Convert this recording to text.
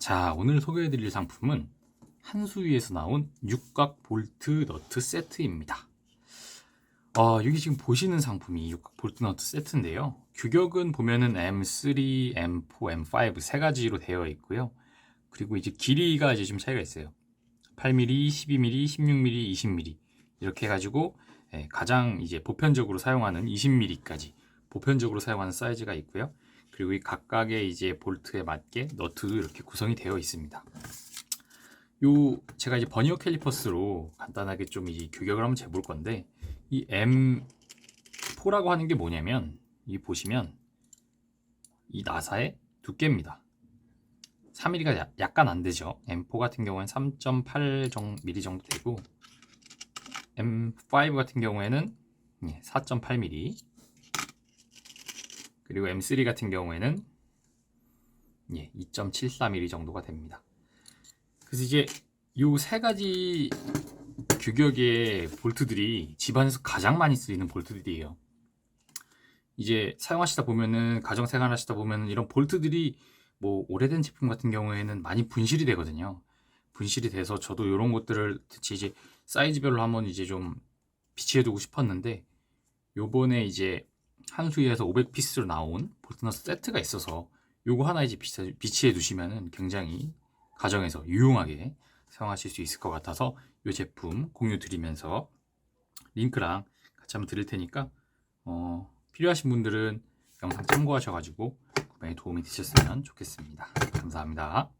자, 오늘 소개해드릴 상품은 한수위에서 나온 육각 볼트 너트 세트입니다. 어, 여기 지금 보시는 상품이 육각 볼트 너트 세트인데요. 규격은 보면은 M3, M4, M5 세 가지로 되어 있고요. 그리고 이제 길이가 이제 좀 차이가 있어요. 8mm, 12mm, 16mm, 20mm 이렇게 해가지고 예, 가장 이제 보편적으로 사용하는 20mm까지 보편적으로 사용하는 사이즈가 있고요. 그리고 이 각각의 이제 볼트에 맞게 너트도 이렇게 구성이 되어 있습니다. 요 제가 이제 버니어 캘리퍼스로 간단하게 좀 이 규격을 한번 재볼 건데 이 M4라고 하는 게 뭐냐면 이 보시면 이 나사의 두께입니다. 3mm가 약간 안 되죠. M4 같은 경우에는 3.8mm 정도 되고 M5 같은 경우에는 4.8mm 그리고 M3 같은 경우에는 예, 2.74mm 정도가 됩니다. 그래서 이제 요세 가지 규격의 볼트들이 집안에서 가장 많이 쓰이는 볼트들이에요. 이제 사용하시다 보면은 가정 생활하시다 보면은 이런 볼트들이 뭐 오래된 제품 같은 경우에는 많이 분실이 되거든요. 분실이 돼서 저도 이런 것들을 대체 이제 사이즈별로 한번 이제 좀 비치해두고 싶었는데 요번에 이제 한수위에서 500피스로 나온 볼트너스 세트가 있어서 요거 하나 이제 비치- 비치해 두시면은 굉장히 가정에서 유용하게 사용하실 수 있을 것 같아서 이 제품 공유 드리면서 링크랑 같이 한번 드릴 테니까 어, 필요하신 분들은 영상 참고하셔가지고 구매에 도움이 되셨으면 좋겠습니다. 감사합니다.